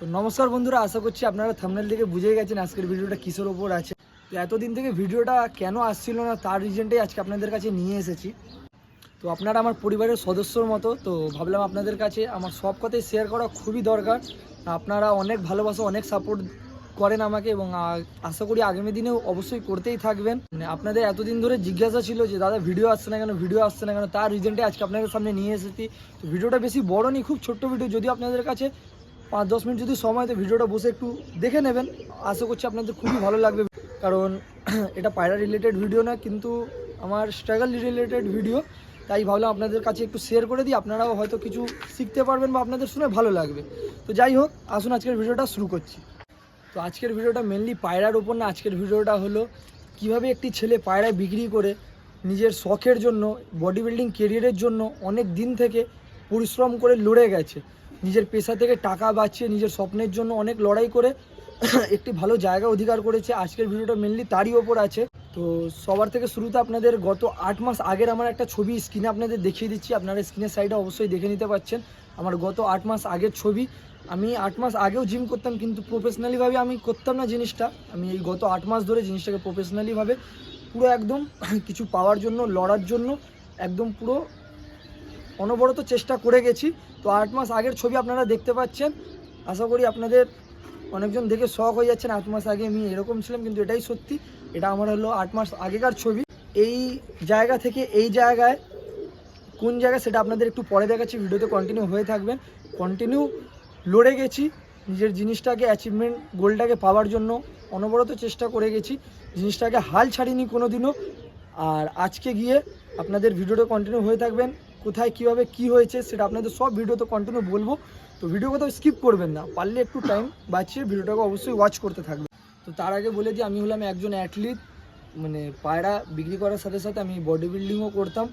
তো নমস্কার বন্ধুরা, আশা করছি আপনারা থামনেল থেকে বুঝে গেছেন আজকের ভিডিওটা কিসের ওপর আছে। তো এতদিন থেকে ভিডিওটা কেন আসছিল না, তার রিজনটাই আজকে আপনাদের কাছে নিয়ে এসেছি। তো আপনারা আমার পরিবারের সদস্যর মতো, তো ভাবলাম আপনাদের কাছে আমার সব কথাই শেয়ার করা খুবই দরকার। আপনারা অনেক ভালোবাসা, অনেক সাপোর্ট করেন আমাকে এবং আশা করি আগামী দিনেও অবশ্যই করতেই থাকবেন। মানে আপনাদের এতদিন ধরে জিজ্ঞাসা ছিল যে, দাদা ভিডিও আসছে না কেন? ভিডিও আসছে না কেন? তার রিজনটাই আজকে আপনাদের সামনে নিয়ে এসেছি। তো ভিডিওটা বেশি বড় নেই খুব ছোট্ট ভিডিও যদি আপনাদের কাছে পাঁচ, দশ মিনিট যদি সময় তো ভিডিওটা বসে একটু দেখে নেবেন। আশা করছি আপনাদের খুবই ভালো লাগবে। কারণ এটা পায়রা রিলেটেড ভিডিও না, কিন্তু আমার স্ট্রাগল রিলেটেড ভিডিও তাই ভাবলাম আপনাদের কাছে একটু শেয়ার করে দিই। আপনারাও হয়তো কিছু শিখতে পারবেন বা আপনাদের শুনে ভালো লাগবে। তো যাই হোক, আসুন আজকের ভিডিওটা শুরু করছি। তো আজকের ভিডিওটা মেনলি পায়রার উপর না, আজকের ভিডিওটা হলো কীভাবে একটি ছেলে পায়রা বিক্রি করে নিজের শখের জন্য বডি বিল্ডিং কেরিয়ারের জন্য অনেক দিন থেকে পরিশ্রম করে লড়ে গেছে। নিজের পেশা থেকে টাকা বাঁচিয়ে নিজের স্বপ্নের জন্য অনেক লড়াই করে একটি ভালো জায়গা অধিকার করেছে। আজকের ভিডিওটা মেনলি তারই ওপর আছে। তো সবার থেকে শুরুতে আপনাদের গত আট মাস আগের আমার একটা ছবি স্ক্রিনে আপনাদের দেখিয়ে দিচ্ছি। আপনারা স্ক্রিনের সাইডে অবশ্যই দেখে নিতে পাচ্ছেন আমার গত আট মাস আগের ছবি। আমি আট মাস আগেও জিম করতাম, কিন্তু প্রফেশনালিভাবে আমি করতাম না জিনিসটা। আমি এই গত আট মাস ধরে জিনিসটাকে প্রফেশনালিভাবে পুরো একদম কিছু পাওয়ার জন্য, লড়ার জন্য একদম পুরো অনবরত চেষ্টা করে গেছি। তো আট মাস আগের ছবি আপনারা দেখতে পাচ্ছেন। আশা করি আপনাদের অনেকজন দেখে শখ হয়ে যাচ্ছেন, আট মাস আগে আমি এরকম ছিলাম, কিন্তু এটাই সত্যি। এটা আমার হলো আট মাস আগেকার ছবি। এই জায়গা থেকে এই জায়গায় কোন জায়গায় সেটা আপনাদের একটু পরে দেখাচ্ছি, ভিডিওতে কন্টিনিউ হয়ে থাকবেন। কন্টিনিউ লড়ে গেছি, নিজের জিনিসটাকে অ্যাচিভমেন্ট গোলটাকে পাওয়ার জন্য অনবরত চেষ্টা করে গেছি। জিনিসটাকে হাল ছাড়িনি কোনো দিনও আর আজকে গিয়ে আপনাদের ভিডিওটা কন্টিনিউ হয়ে থাকবেন। কোথায় কীভাবে কি হয়েছে সেটা আপনাদের সব ভিডিওতে কন্টিনিউ বলব। তো ভিডিও কোথাও স্কিপ করবেন না, পারলে একটু টাইম বাঁচিয়ে ভিডিওটাকে অবশ্যই ওয়াচ করতে থাকবে তো তার আগে বলে দিই আমি হলাম একজন অ্যাথলিট মানে পায়রা বিক্রি করার সাথে সাথে আমি বডি বিল্ডিংও করতাম।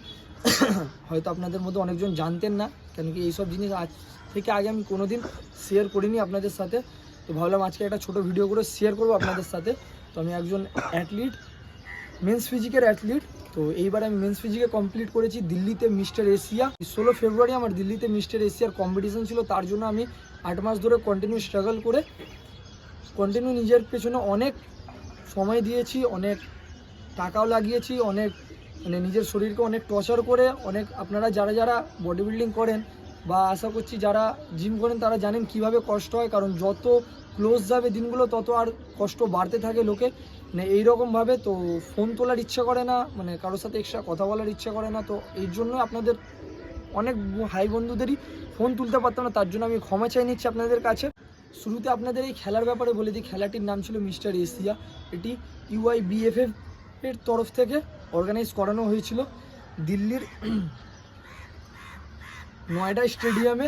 হয়তো আপনাদের মধ্যে অনেকজন জানতেন না, কেন কি এইসব জিনিস আজ থেকে আগে আমি কোনোদিন শেয়ার করিনি আপনাদের সাথে। তো ভাবলাম আজকে একটা ছোট ভিডিও করে শেয়ার করব আপনাদের সাথে। তো আমি একজন অ্যাথলিট মেন্স ফিজিকের অ্যাথলিট তো এইবার আমি মেন্স ফিজিকে কমপ্লিট করেছি দিল্লিতে মিস্টার এশিয়া। ষোলো ফেব্রুয়ারি আমার দিল্লিতে মিস্টার এশিয়ার কম্পিটিশন ছিল, তার জন্য আমি আট মাস ধরে কন্টিনিউ স্ট্রাগল করে কন্টিনিউ নিজের পেছনে অনেক সময় দিয়েছি, অনেক টাকাও লাগিয়েছি, অনেক মানে নিজের শরীরকে অনেক টর্চার করে, অনেক আপনারা যারা যারা বডি বিল্ডিং করেন বা আশা করছি যারা জিম করেন তারা জানেন কীভাবে কষ্ট হয়, কারণ যত ক্লোজ যাবে দিনগুলো, তত আর কষ্ট বাড়তে থাকে লোকে মানে এইরকমভাবে তো ফোন তোলার ইচ্ছা করে না মানে কারোর সাথে এক্সট্রা কথা বলার ইচ্ছা করে না। তো এই জন্য আপনাদের অনেক হাই বন্ধুদেরই ফোন তুলতে পারতাম না, তার জন্য আমি ক্ষমা চাই নিচ্ছি আপনাদের কাছে। শুরুতে আপনাদের এই খেলার ব্যাপারে বলে দিই, খেলাটির নাম ছিল মিস্টার এশিয়া। এটি ইউআই বিএফএফ এর তরফ থেকে অর্গানাইজ করানো হয়েছিল। দিল্লির নয়ডা স্টেডিয়ামে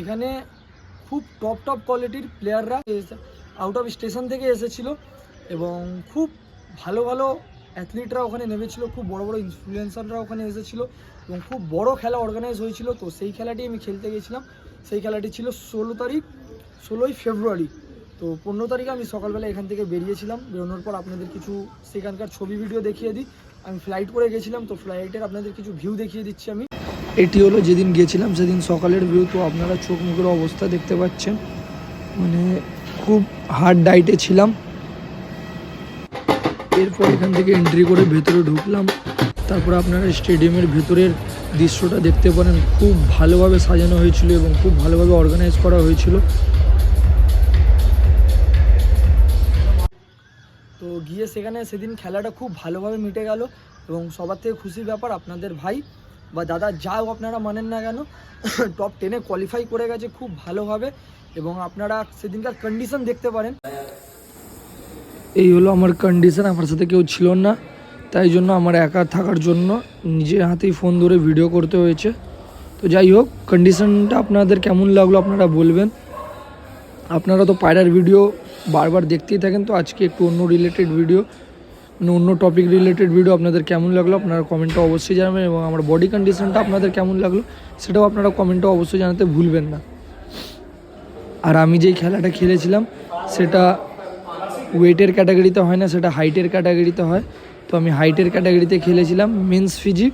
এখানে খুব টপ টপ কোয়ালিটির প্লেয়াররা আউট অফ স্টেশন থেকে এসেছিল এবং খুব ভালো ভালো অ্যাথলিটরা ওখানে নেমেছিল, খুব বড় বড় ইনফ্লুয়েন্সাররা ওখানে এসেছিল এবং খুব বড় খেলা অর্গানাইজ হয়েছিল। তো সেই খেলাটি আমি খেলতে গেছিলাম। সেই খেলাটি ছিল ষোলো তারিখ, ষোলোই ফেব্রুয়ারি। তো পনেরো তারিখে আমি সকালবেলা এখান থেকে বেরিয়েছিলাম। বেরোনোর পর আপনাদের কিছু সেখানকার ছবি ভিডিও দেখিয়ে দিই। আমি ফ্লাইট করে গেছিলাম, তো ফ্লাইটের আপনাদের কিছু ভিউ দেখিয়ে দিচ্ছি আমি। এটি হলো যেদিন গিয়েছিলাম, সেদিন সকালের ভিউ তো আপনারা চোখ মুখের অবস্থা দেখতে পাচ্ছেন। মানে খুব হার্ড ডাইটে ছিলাম। এরপর এখান থেকে এন্ট্রি করে ভেতরে ঢুকলাম। তারপর আপনারা স্টেডিয়ামের ভেতরের দৃশ্যটা দেখতে পারেন। খুব ভালোভাবে সাজানো হয়েছিল এবং খুব ভালোভাবে অর্গানাইজ করা হয়েছিল। তো গিয়ে সেখানে সেদিন খেলাটা খুব ভালোভাবে মিটে গেল এবং সবার থেকে খুশির ব্যাপার আপনাদের ভাই। বা দাদা যাও আপনারা মানেন না কেন টপ টেনে কোয়ালিফাই করে গেছে খুব ভালোভাবে এবং আপনারা সেদিনকার কন্ডিশন দেখতে পারেন। এই হলো আমার কন্ডিশন আমার সাথে কেউ ছিল না, তাই জন্য আমার একা থাকার জন্য নিজের হাতেই ফোন ধরে ভিডিও করতে হয়েছে। তো যাই হোক কন্ডিশনটা আপনাদের কেমন লাগল আপনারা বলবেন। আপনারা তো পায়রার ভিডিও বারবার দেখতেই থাকেন, তো আজকে একটু অন্য রিলেটেড ভিডিও মানে অন্য টপিক রিলেটেড ভিডিও আপনাদের কেমন লাগল আপনারা কমেন্টটা অবশ্যই জানাবেন এবং আমার বডি কন্ডিশনটা আপনাদের কেমন লাগল সেটাও আপনারা কমেন্টটা অবশ্যই জানাতে ভুলবেন না। আর আমি যেই খেলাটা খেলেছিলাম সেটা ওয়েটের ক্যাটাগরিতে হয় না, সেটা হাইটের ক্যাটাগরিতে হয়। তো আমি হাইটের ক্যাটাগরিতে খেলেছিলাম মেন্স ফিজিক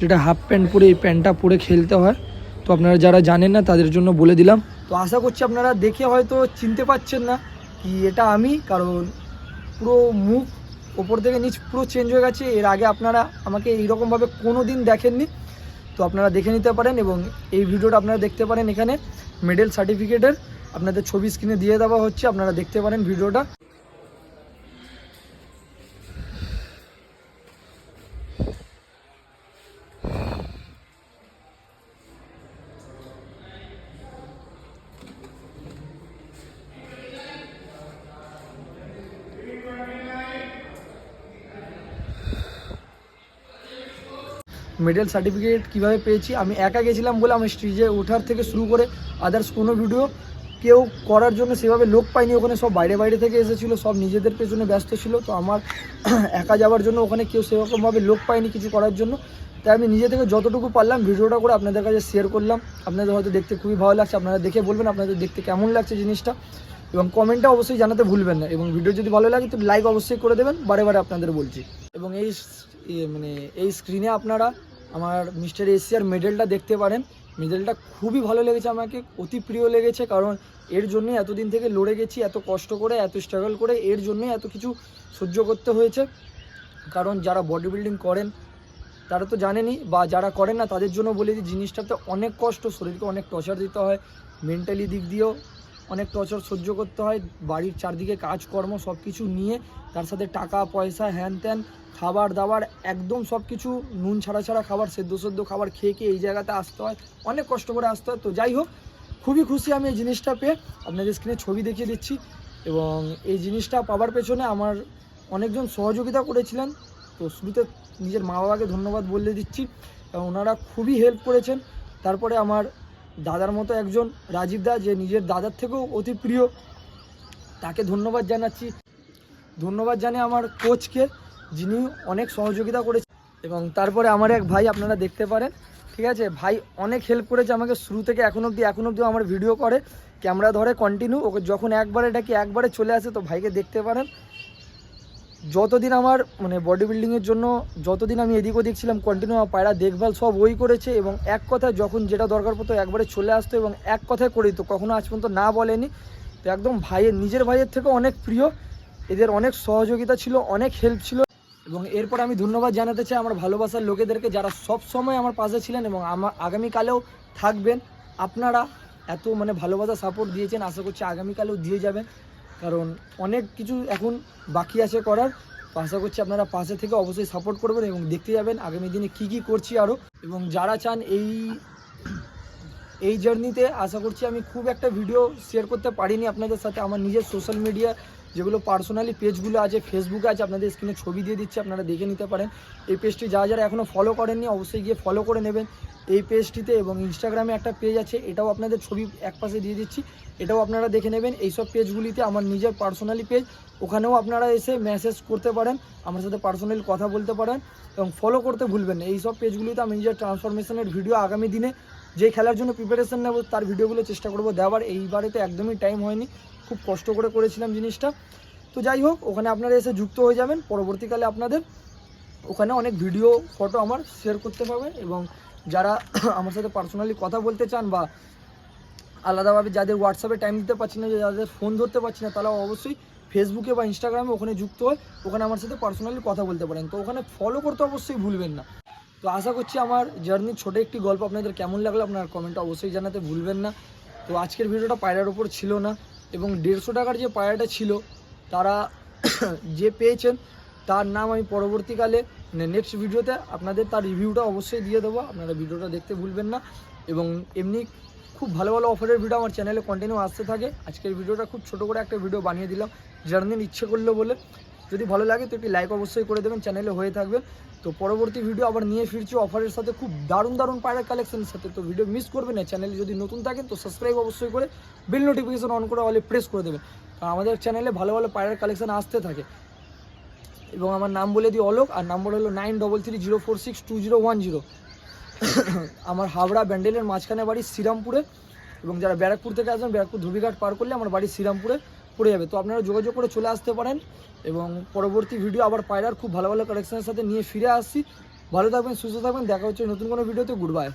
যেটা হাফ প্যান্ট পরে এই প্যান্টটা পরে খেলতে হয়। তো আপনারা যারা জানেন না, তাদের জন্য বলে দিলাম। তো আশা করছি আপনারা দেখে হয়তো চিনতে পারছেন না কি এটা আমি, কারণ পুরো মুখ ওপর থেকে নিচ পুরো চেঞ্জ হয়ে গেছে। এর আগে আপনারা আমাকে এইরকমভাবে কোনো দিন দেখেননি। তো আপনারা দেখে নিতে পারেন এবং এই ভিডিওটা আপনারা দেখতে পারেন এখানে। মেডেল সার্টিফিকেটের আপনাদের ছবি স্ক্রিনে দিয়ে দেওয়া হচ্ছে। আপনারা দেখতে পারেন ভিডিওটা। মেডেল সার্টিফিকেট কীভাবে পেয়েছি, আমি একা গেছিলাম বলে আমি স্টেজে ওঠার থেকে শুরু করে আদার্স কোনো ভিডিও কেউ করার জন্য সেভাবে লোক পাইনি ওখানে সব বাইরে বাইরে থেকে এসেছিল, সব নিজেদের পেছনে ব্যস্ত ছিল, তো আমার একা যাওয়ার জন্য ওখানে কেউ সেরকমভাবে লোক পাইনি কিছু করার জন্য। তাই আমি নিজে থেকে যতটুকু পারলাম ভিডিওটা করে আপনাদের কাছে শেয়ার করলাম। আপনাদের হয়তো দেখতে খুবই ভালো লাগছে, আপনারা দেখে বলবেন আপনাদের দেখতে কেমন লাগছে জিনিসটা। এবং কমেন্টটা অবশ্যই জানাতে ভুলবেন না, এবং ভিডিও যদি ভালো লাগে তো লাইক অবশ্যই করে দেবেন, বারে বারে আপনাদের বলছি। এবং এই ইয়ে মানে এই স্ক্রিনে আপনারা আমার মিস্টার এশিয়ার মেডেলটা দেখতে পারেন। মেডেলটা খুবই ভালো লেগেছে আমাকে, অতি প্রিয় লেগেছে কারণ এর জন্যই এতদিন থেকে লড়ে গেছি, এত কষ্ট করে, এত স্ট্রাগল করে, এর জন্যই এত কিছু সহ্য করতে হয়েছে। কারণ যারা বডি বিল্ডিং করেন, তারা তো জানেনি বা যারা করেন না, তাদের জন্য বলে দিই, জিনিসটাতে অনেক কষ্ট, শরীরকে অনেক টর্চার দিতে হয় মেন্টালি দিক দিয়েও। অনেক টর্চার সহ্য করতে হয়, বাড়ির চারদিকে কাজকর্ম সব কিছু নিয়ে, তার সাথে টাকা, পয়সা, হ্যান ত্যান, খাবার দাবার, একদম সব কিছু নুন ছাড়া ছাড়া খাবার, সেদ্ধ সেদ্ধ খাবার খেয়ে খেয়ে এই জায়গাতে আসতে হয়। অনেক কষ্ট করে আসতে হয়। তো যাই হোক, খুবই খুশি আমি এই জিনিসটা পেয়ে। আপনাদের স্ক্রিনে ছবি দেখিয়ে দিচ্ছি। এবং এই জিনিসটা পাওয়ার পেছনে আমার অনেকজন সহযোগিতা করেছিলেন। তো শুরুতে নিজের মা বাবাকে ধন্যবাদ বলে দিচ্ছি। এবং ওনারা খুবই হেল্প করেছেন। তারপরে আমার দাদার মতো একজন রাজীব দা, যে নিজের দাদার থেকেও অতি প্রিয়, তাকে ধন্যবাদ জানাচ্ছি। ধন্যবাদ জানাই আমার কোচকে যিনি অনেক সহযোগিতা করেছেন এবং তারপরে আমার এক ভাই আপনারা দেখতে পারেন, ঠিক আছে? ভাই অনেক হেল্প করেছে আমাকে শুরু থেকে, এখন অবধি এখন অবধি আমার ভিডিও করে ক্যামেরা ধরে কন্টিনিউ ওকে যখন একবারে ডাকি, একবারে চলে আসে, তো ভাইকে দেখতে পারেন। যতদিন আমার মানে বডি বিল্ডিংয়ের জন্য যতদিন আমি এদিক ওদিক ছিলাম কন্টিনিউ আমার পায়রা দেখভাল সব ওই করেছে এবং এক কথায় যখন যেটা দরকার পড়তো একবারে চলে আসতো এবং এক কথায় করে দিত, কখনো আজ পর্যন্ত না বলেনি। তো একদম ভাইয়ের, নিজের ভাইয়ের থেকে অনেক প্রিয়, এদের অনেক সহযোগিতা ছিল, অনেক হেল্প ছিল এবং এরপর আমি ধন্যবাদ জানাতে চাই আমার ভালোবাসার লোকেদেরকে যারা সব সময় আমার পাশে ছিলেন এবং আমার আগামীকালেও থাকবেন। আপনারা এত মানে ভালোবাসা সাপোর্ট দিয়েছেন, আশা করছি আগামীকালেও দিয়ে যাবেন। কারণ অনেক কিছু এখন বাকি আছে করার। আশা করছি আপনারা পাশে থেকে অবশ্যই সাপোর্ট করবেন এবং দেখতে যাবেন আগামী দিনে কি কি করছি আরও এবং যারা চান এই এই জার্নিতে আশা করছি আমি খুব একটা ভিডিও শেয়ার করতে পারিনি আপনাদের সাথে। আমার নিজের সোশ্যাল মিডিয়া যেগুলো পার্সোনালি পেজগুলো আছে ফেসবুকে আছে, আপনাদের স্ক্রিনে ছবি দিয়ে দিচ্ছি, আপনারা দেখে নিতে পারেন। এই পেজটি যারা যারা এখনও ফলো করেননি, অবশ্যই গিয়ে ফলো করে নেবেন। এই পেজটিতে এবং ইনস্টাগ্রামে একটা পেজ আছে, এটাও আপনাদের ছবি এক পাশে দিয়ে দিচ্ছি। এটাও আপনারা দেখে নেবেন। এইসব পেজগুলিতে আমার নিজের পার্সোনালি পেজ ওখানেও আপনারা এসে মেসেজ করতে পারেন, আমার সাথে পার্সোনালি কথা বলতে পারেন এবং ফলো করতে ভুলবেন না। এইসব পেজগুলিতে আমি নিজের ট্রান্সফরমেশনের ভিডিও আগামী দিনে যে খেলার জন্য প্রিপারেশন নেব, তার ভিডিওগুলো চেষ্টা করব দেওয়ার। এইবারে তো একদমই টাইম হয়নি। খুব কষ্ট করে করেছিলাম জিনিসটা। তো যাই হোক, ওখানে আপনারা এসে যুক্ত হয়ে যাবেন। পরবর্তীকালে আপনাদের ওখানে অনেক ভিডিও ফটো আমার শেয়ার করতে পারবেন এবং যারা আমার সাথে পার্সোনালি কথা বলতে চান বা আলাদাভাবে যাদের হোয়াটসঅ্যাপে টাইম দিতে পারছি না, যাদের ফোন ধরতে পারছি না তারা অবশ্যই ফেসবুকে বা ইনস্টাগ্রামে ওখানে যুক্ত হয় ওখানে আমার সাথে পার্সোনালি কথা বলতে পারেন। তো ওখানে ফলো করতে অবশ্যই ভুলবেন না। তো আশা করছি আমার জার্নির ছোটো একটি গল্প আপনাদের কেমন লাগল আপনার কমেন্টটা অবশ্যই জানাতে ভুলবেন না। তো আজকের ভিডিওটা পায়রার ওপর ছিল না এবং দেড়শো টাকার যে পায়রাটা ছিল, তারা যে পেয়েছেন, তার নাম আমি পরবর্তীকালে মানে নেক্সট ভিডিওতে আপনাদের তার রিভিউটা অবশ্যই দিয়ে দেবো। আপনারা ভিডিওটা দেখতে ভুলবেন না এবং এমনি খুব ভালো ভালো অফারের ভিডিও আমার চ্যানেলে কন্টিনিউ আসতে থাকে। আজকের ভিডিওটা খুব ছোটো করে একটা ভিডিও বানিয়ে দিলাম। জার্নির ইচ্ছে করল বলে। যদি ভালো লাগে তো একটি লাইক অবশ্যই করে দেবেন চ্যানেলে হয়ে থাকবেন। তো পরবর্তী ভিডিও আবার নিয়ে ফিরছি অফারের সাথে খুব দারুণ দারুণ পায়রা কালেকশনের সাথে। তো ভিডিও মিস করবেন না চ্যানেলে যদি নতুন থাকেন তো সাবস্ক্রাইব অবশ্যই করে বেল নোটিফিকেশন অন করে হলে প্রেস করে দেবেন। কারণ আমাদের চ্যানেলে ভালো ভালো পায়রার কালেকশন আসতে থাকে। এবং আমার নাম বলে দিই অলোক, আর নাম্বার হলো nine double three zero four six two zero one zero আমার হাওড়া ব্যান্ডেলের মাঝখানে বাড়ি শ্রীরামপুরে, এবং যারা ব্যারাকপুর থেকে আসবেন, ব্যারাকপুর ধুবিঘাট পার করলে আমার বাড়ি শ্রীরামপুরে। পড়ে যাবে। তো আপনারা যোগাযোগ করে চলে আসতে পারেন এবং পরবর্তী ভিডিও আবার পায়রার খুব ভালো ভালো কালেকশনের সাথে নিয়ে ফিরে আসছি ভালো থাকবেন, সুস্থ থাকবেন, দেখা হচ্ছে নতুন কোনো ভিডিওতে গুড বাই